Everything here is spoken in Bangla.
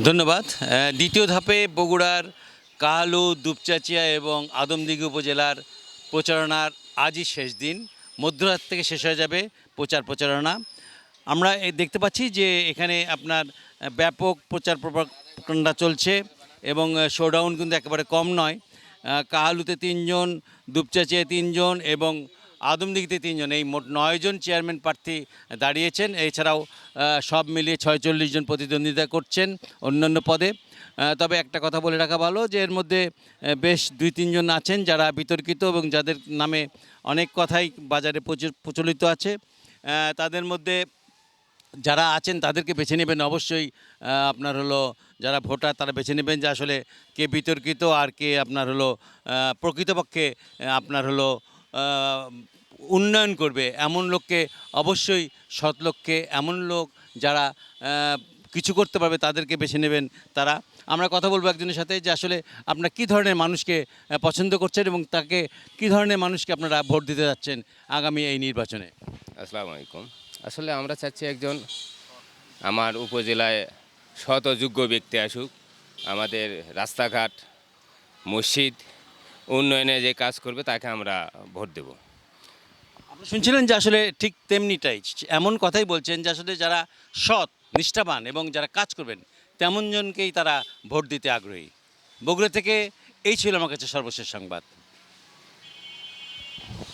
ধন্যবাদ। দ্বিতীয় ধাপে বগুড়ার কাহালু দুপচাচিয়া এবং আদমদিঘি উপজেলার প্রচারণার আজই শেষ দিন। মধ্যরাত থেকে শেষ হয়ে যাবে প্রচার প্রচারণা। আমরা দেখতে পাচ্ছি যে এখানে আপনার ব্যাপক প্রচার প্রপাগণ্ডা চলছে এবং শোডাউন কিন্তু একেবারে কম নয়। কাহালুতে তিনজন, দুপচাচিয়ায় তিনজন এবং আদমদিঘিতে তিনজন। এই মোট নয়জন চেয়ারম্যান প্রার্থী দাঁড়িয়েছেন। এছাড়াও সব মিলিয়ে ছয়চল্লিশ জন প্রতিদ্বন্দ্বিতা করছেন অন্যান্য পদে। তবে একটা কথা বলে রাখা ভালো যে এর মধ্যে বেশ দুই তিনজন আছেন যারা বিতর্কিত এবং যাদের নামে অনেক কথাই বাজারে প্রচলিত আছে। তাদের মধ্যে যারা আছেন তাদেরকে বেছে নেবেন অবশ্যই। আপনার হলো যারা ভোটার তারা বেছে নেবেন যে আসলে কে বিতর্কিত আর কে আপনার হলো প্রকৃতপক্ষে আপনার হলো উন্নয়ন করবে, এমন লোককে অবশ্যই সৎ লোককে, এমন লোক যারা কিছু করতে পারবে তাদেরকে বেছে নেবেন তারা। আমরা কথা বলব একজনের সাথে যে আসলে আপনারা কী ধরনের মানুষকে পছন্দ করছেন এবং তাকে কী ধরনের মানুষকে আপনারা ভোট দিতে যাচ্ছেন আগামী এই নির্বাচনে? আসসালামু আলাইকুম। আসলে আমরা চাচ্ছি একজন আমার উপজেলায় শত যোগ্য ব্যক্তি আসুক। আমাদের রাস্তাঘাট, মসজিদ, উন্নয়নে যে কাজ করবে তাকে আমরা ভোট দেব। শুনছিলেন যে আসলে ঠিক তেমনিটাই, এমন কথাই বলছেন যে আসলে যারা সৎ, নিষ্ঠাবান এবং যারা কাজ করবেন, তেমন জনকেই তারা ভোট দিতে আগ্রহী। বগুড়া থেকে এই ছিল আমার কাছে সর্বশেষ সংবাদ।